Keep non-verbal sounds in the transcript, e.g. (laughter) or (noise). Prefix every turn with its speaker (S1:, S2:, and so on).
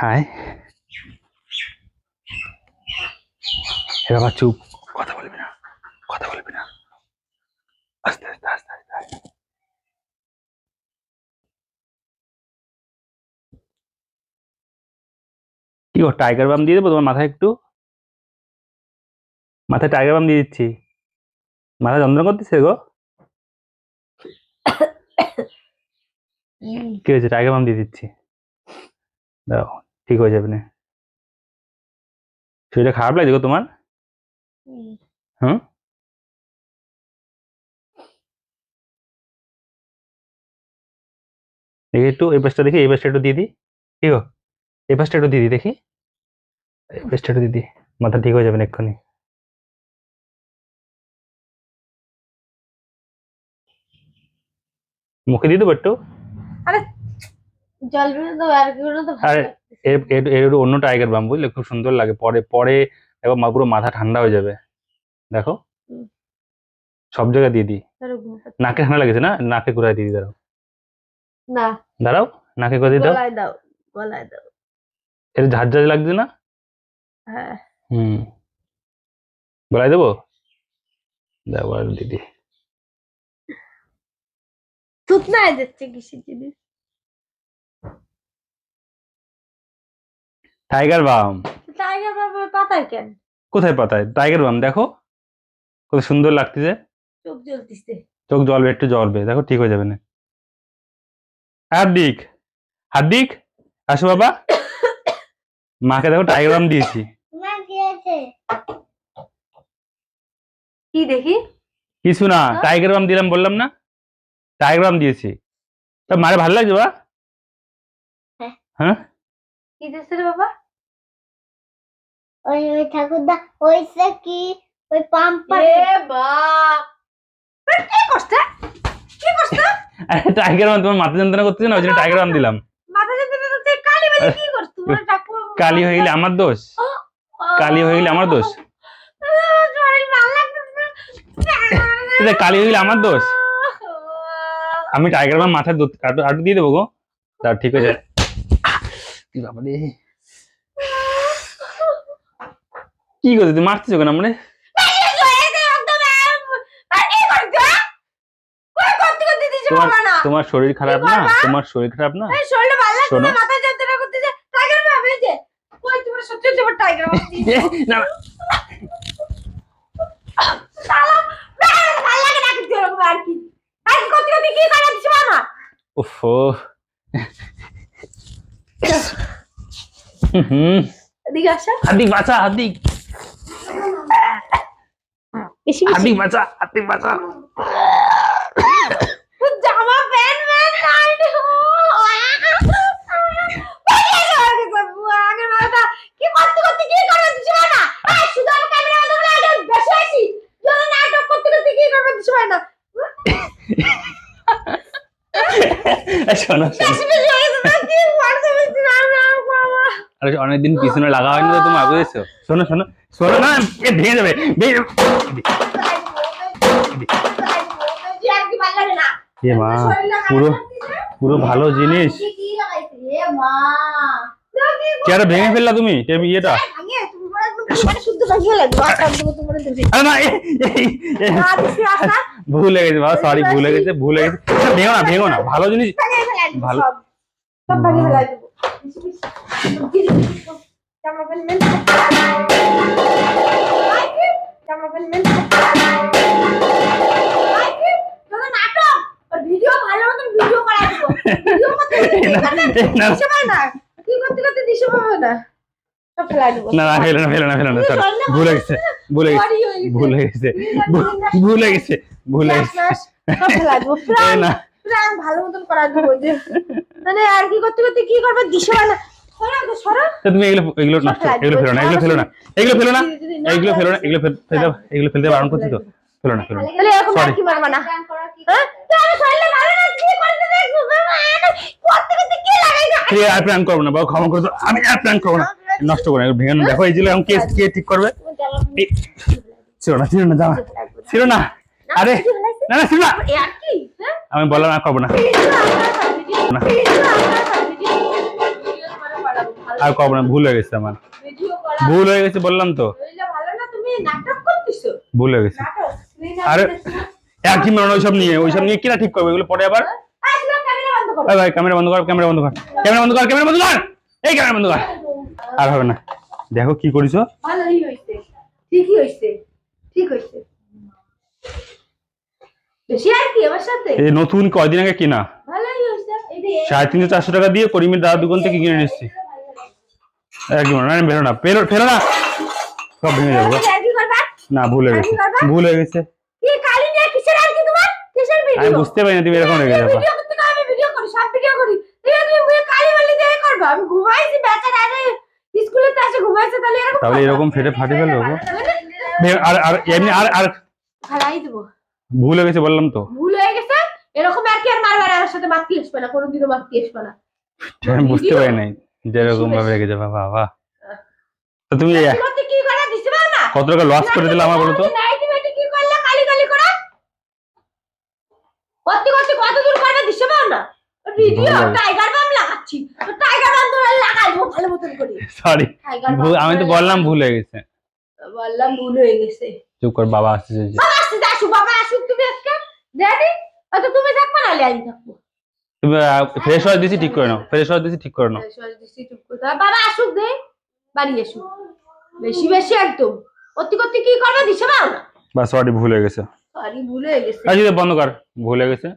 S1: High. হে বাবা, চুপ। কথা বলবি না। কথা বলবি না। আস্তে আস্তে আস্তে আস্তে। কি গো টাইগার বাম দিয়ে দেবো? তোমার মাথায় একটু? মাথায় টাইগার বাম দিয়ে দিচ্ছি। মাথা যন্ত্রণা করতেছে গো? কি হয়েছে? টাইগার বাম দিয়ে দিচ্ছি। দাও ঠিক হয়ে যাবে না। শরীরটা খারাপ লাগছে গো তোমার? হুম? দেখি একটু এই পাশটা দেখি এই পাশটা একটু দিয়ে দিই। ঠিক এই পাশটা একটু দিয়ে দিই দেখি। এই পাশটা একটু দিয়ে দিই। মাথা ঠিক হয়ে যাবে না এক্ষুনি। মুখে দিয়ে দেবো একটু
S2: জল তো আর তো
S1: আরে, এর এর এর একটু অন্য টাইগার বাম বুঝলে? খুব সুন্দর লাগে। পরে পরে একবার মা- পুরো মাথা ঠান্ডা হয়ে যাবে। দেখো। সব জায়গায় দিয়ে দিই। নাকে ঠান্ডা লেগেছে না? নাকে ঘুরাই দিয়ে দিই দাঁড়াও।
S2: না।
S1: দাঁড়াও। নাকে ঘুরাই দাও।
S2: গলায় দাও গলায় দাও।
S1: এর ঝাঁঝ ঝাঁঝ লাগছে না?
S2: হ্যাঁ।
S1: হুম। বলাই দেবো? দাও আর দিদি।
S2: থুতনায় যাচ্ছে কিসের জিনিস
S1: টাইগার বাম
S2: টাইগার বাবা পাতায় কেন
S1: কোথায় পাতায়? টাইগার বাম দেখো। কত সুন্দর লাগতেছে।
S2: চোখ জ্বলতিছে।
S1: চোখ জ্বলবে একটু জ্বলবে। দেখো ঠিক হয়ে যাবে না। হার্দিক। হার্দিক আসো বাবা। মাকে দেখো টাইগার বাম দিয়েছি।
S2: কি দেখি?
S1: কিছু না
S2: হ্যাঁ?
S1: টাইগার বাম দিলাম বললাম না? টাইগার বাম দিয়েছি তা মারে ভালো লাগছে বা
S2: হ্যাঁ।
S1: হ্যাঁ
S2: কি দিচ্ছে বাবা
S3: ওই ওই ঠাকুরদা ওইসে কি ওই পাম্পার
S2: এ বা কি করছে কি করছে
S1: আরে টাইগার বাম তোমার মাথা যন্ত্রণা করতেছে না ওই জন্য টাইগার দিলাম
S2: মাথা যন্ত্রণা করছে কালি বাজি কি করছ তোমার ঠাকুর
S1: কালি হয়ে গেলে আমার দোষ কালি হয়ে গেলে আমার দোষ কালি হয়ে গেলে আমার দোষ আমি টাইগার বাম মাথায় দুধ আটু আটু দিয়ে দেবো গো। তা ঠিক আছে কি বাবা রে কি করতে তুই মারতেছো কেন আমরা? তোমার তোমার শরীর খারাপ না? তোমার শরীর খারাপ না? শোনো। (laughs) না না, উফো হুম। হাদিক বাঁচা হাদিক হাদিক বাঁচা হাদিক বাঁচা
S2: জামা প্যান্ট ম্যান নাই আগের মাথা কি করতে করতে কি করবে দিতে পারে না এই শুধু আমার ক্যামেরা মধ্যে বলে আগে বসে আছি যখন নাটক করতে করতে কি করবে দিতে পারে না
S1: এ, শোনো
S2: আর
S1: অনেকদিন পিছনে লাগা হয়নি তো তোমার বুঝেছ? শোনো শোনো শোনো না এ ভেঙে যাবে। এ মা পুরো পুরো ভালো জিনিস। চেয়ারটা ভেঙে ফেললা তুমি ইয়েটা।
S2: মানে শুদ্ধ লাগবে।
S1: ভুল হয়ে গেছে বাবা সরি ভুল হয়ে গেছে ভুল হয়ে গেছে আচ্ছা, ভেঙো না ভেঙো না ভালো জিনিস ভালো। না, না। ফেলো ফেলো ফেলো ভুল গেছে ভুল গেছে। ভুল গেছে ভুল- ভুল গেছে ভুল হয়ে (laughs) না
S2: প্রাণ মতন করা দেবো যে। মানে আর কি করতে করতে কি করবে? দিশে না।
S1: তুমি এগুলো এগুলো নষ্ট এগুলো ফেলো না এগুলো ফেলো না। এগুলো ফেলো না এগুলো ফেলো না এগুলো ফেল- ফেলতে এগুলো ফেলতে বারণ করছি তো। ফেলো না ফেলো না।
S2: তাহলে এরকম আর কি মারবা না?
S3: গান করা কি
S2: হ্যাঁ? আমি শরীরে ভালো না কি করতে দেখছ? করতে করতে কি লাগাইছে
S1: ঠিক আছে, আর প্ল্যান করব না বাবা ক্ষমা করে দাও। আমি আর প্ল্যান করব না। নষ্ট ভেঙে দেখো এই যে এখন কে কে ঠিক করবে। ছিল না ছিল না জামা। ছিল না। আরে না না শিবা
S2: আর কি? হ্যাঁ?
S1: আমি বললাম আর করব না। না। আর করব না ভুল হয়ে গেছে আমার। ভুল হয়ে গেছে বললাম তো।
S2: ভালো না
S1: হয়ে গেছে। আরে একই মানে ওইসব নিয়ে? ওইসব নিয়ে কিনা ঠিক করবে? এগুলো পরে আবার?
S2: আসলে ক্যামেরা বন্ধ করো।
S1: ভাই ক্যামেরা বন্ধ কর ক্যামেরা বন্ধ কর। ক্যামেরা বন্ধ কর ক্যামেরা বন্ধ কর। এই ক্যামেরা বন্ধ কর। আর হবে না। দেখো কি করিছো।
S2: ভালোই হইছে। ঠিকই হইছে। ঠিক হইছে। বেশি কি আমার সাথে?
S1: এই নতুন কয়দিন আগে কিনা?
S2: ভালোই হইছে
S1: সাড়ে তিনশো চারশো টাকা দিয়ে করিমের দাদা দোকান থেকে কিনে নিচ্ছি একদম না বেরো না ফেরো ফেরো না। সব ভেঙে যাব। না ভুল গেছে। ভুল গেছে। আমি বুঝতে পারি না তুমি এরকম রেখে যাব
S2: তাহলে এরকম
S1: ফেটে ফাটে ফেলব আর আর এমনি আর আর
S2: দেবো।
S1: ভুল হয়ে গেছে বললাম তো।
S2: ভুল হয়ে গেছে? এরকম আর কি আর মারবার আমার সাথে মারতে আসবে না কোনোদিনও মারতে আসবে না।
S1: আমি বুঝতে পারি নাই যে এরকম ভাবে রেখে যাবে বাবা তো তুমি
S2: কি করে? দিতে পারো না?
S1: কত টাকা লস করে দিলে আমার বলো তো।
S2: কি করলে? কালি কালি করে? করতে করতে কত দূর দিতে পারো না? ভিডিও টাইগার বাম লাগাচ্ছি। তো টাইগার বাম ধরে লাগাই ভালো মতন করে।
S1: সরি আমি তো বললাম ভুল হয়ে গেছে।
S2: বললাম ভুল হয়ে গেছে।
S1: চুপ কর বাবা আসতে চাইছে
S2: বাবা আসতে আসো বাবা আসুক তুমি আজকে ড্যাডি হয়তো তুমি থাকবে না আমি থাকব।
S1: তুমি ফ্রেশ ওয়াশ দিছি ঠিক করে নাও। ফ্রেশ হওয়ার দিছি ঠিক করে নাও।
S2: বাবা আসুক দে। বাড়ি আসুক। বেশি বেশি একদম। অতি করতে কি করবে দিছে পাও না
S1: বা সরি ভুল হয়ে গেছে।
S2: সরি ভুল হয়ে গেছে।
S1: আজ বন্ধ কর। ভুল হয়ে গেছে।